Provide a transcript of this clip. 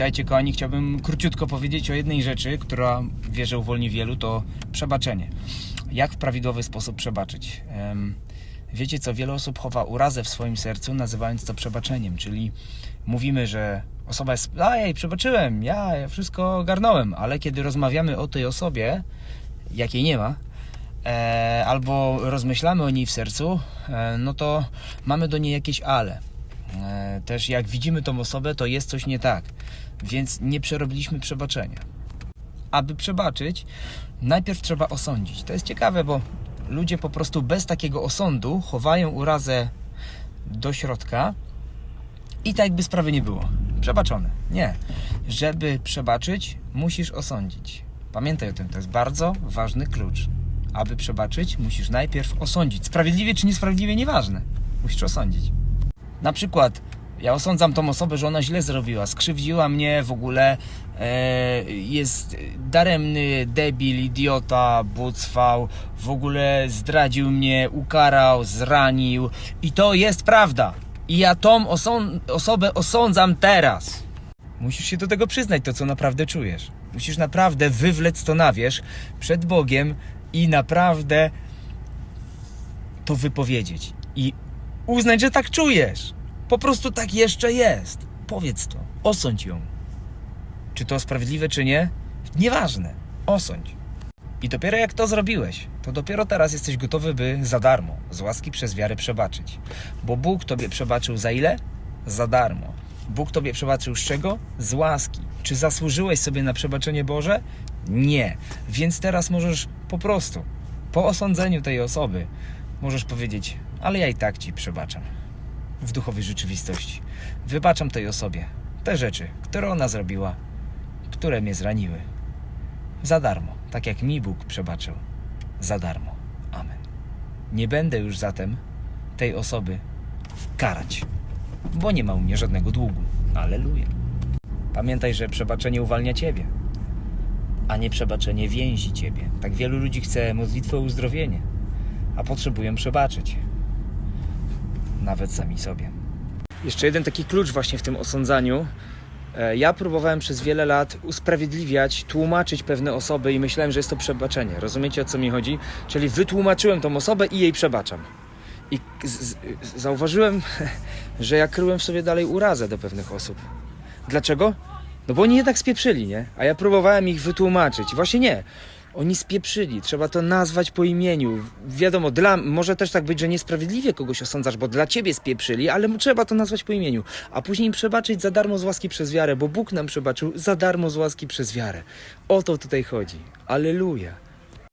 Witajcie kochani, chciałbym króciutko powiedzieć o jednej rzeczy, która wierzę uwolni wielu, to przebaczenie. Jak w prawidłowy sposób przebaczyć? Wiecie co, wiele osób chowa urazę w swoim sercu, nazywając to przebaczeniem, czyli mówimy, że osoba jest, ej, przebaczyłem, ja, ja wszystko ogarnąłem, ale kiedy rozmawiamy o tej osobie, jakiej nie ma, e, albo rozmyślamy o niej w sercu, e, no to mamy do niej jakieś ale. E, też jak widzimy tą osobę, to jest coś nie tak, więc nie przerobiliśmy przebaczenia. Aby przebaczyć, najpierw trzeba osądzić. To jest ciekawe, bo ludzie po prostu bez takiego osądu chowają urazę do środka i tak jakby sprawy nie było. Przebaczone. Nie. Żeby przebaczyć, musisz osądzić. Pamiętaj o tym, to jest bardzo ważny klucz. Aby przebaczyć, musisz najpierw osądzić. Sprawiedliwie czy niesprawiedliwie, nieważne. Musisz osądzić. Na przykład, ja osądzam tą osobę, że ona źle zrobiła, skrzywdziła mnie w ogóle, e, jest daremny, debil, idiota, bucwał, w ogóle zdradził mnie, ukarał, zranił i to jest prawda. I ja tą osą- osobę osądzam teraz. Musisz się do tego przyznać, to co naprawdę czujesz. Musisz naprawdę wywlec to na wierzch przed Bogiem i naprawdę to wypowiedzieć. I uznać, że tak czujesz. Po prostu tak jeszcze jest. Powiedz to. Osądź ją. Czy to sprawiedliwe, czy nie? Nieważne. Osądź. I dopiero jak to zrobiłeś, to dopiero teraz jesteś gotowy, by za darmo, z łaski przez wiarę przebaczyć. Bo Bóg tobie przebaczył za ile? Za darmo. Bóg tobie przebaczył z czego? Z łaski. Czy zasłużyłeś sobie na przebaczenie Boże? Nie. Więc teraz możesz po prostu, po osądzeniu tej osoby, możesz powiedzieć, ale ja i tak ci przebaczam. W duchowej rzeczywistości. Wybaczam tej osobie te rzeczy, które ona zrobiła, które mnie zraniły. Za darmo, tak jak mi Bóg przebaczył. Za darmo. Amen. Nie będę już zatem tej osoby karać, bo nie ma u mnie żadnego długu. Aleluja. Pamiętaj, że przebaczenie uwalnia ciebie, a nie przebaczenie więzi ciebie. Tak wielu ludzi chce modlitwę o uzdrowienie, a potrzebują przebaczyć. Nawet sami sobie. Jeszcze jeden taki klucz właśnie w tym osądzaniu. E, Ja próbowałem przez wiele lat usprawiedliwiać, tłumaczyć pewne osoby i myślałem, że jest to przebaczenie. Rozumiecie o co mi chodzi? Czyli wytłumaczyłem tą osobę i jej przebaczam. I zauważyłem, że ja kryłem w sobie dalej urazę do pewnych osób. Dlaczego? No bo oni jednak spieprzyli, nie? A ja próbowałem ich wytłumaczyć. Właśnie nie. Oni spieprzyli, trzeba to nazwać po imieniu. Wiadomo, dla, może też tak być, że niesprawiedliwie kogoś osądzasz, bo dla ciebie spieprzyli, ale trzeba to nazwać po imieniu. A później im przebaczyć za darmo z łaski przez wiarę, bo Bóg nam przebaczył za darmo z łaski przez wiarę. O to tutaj chodzi. Aleluja.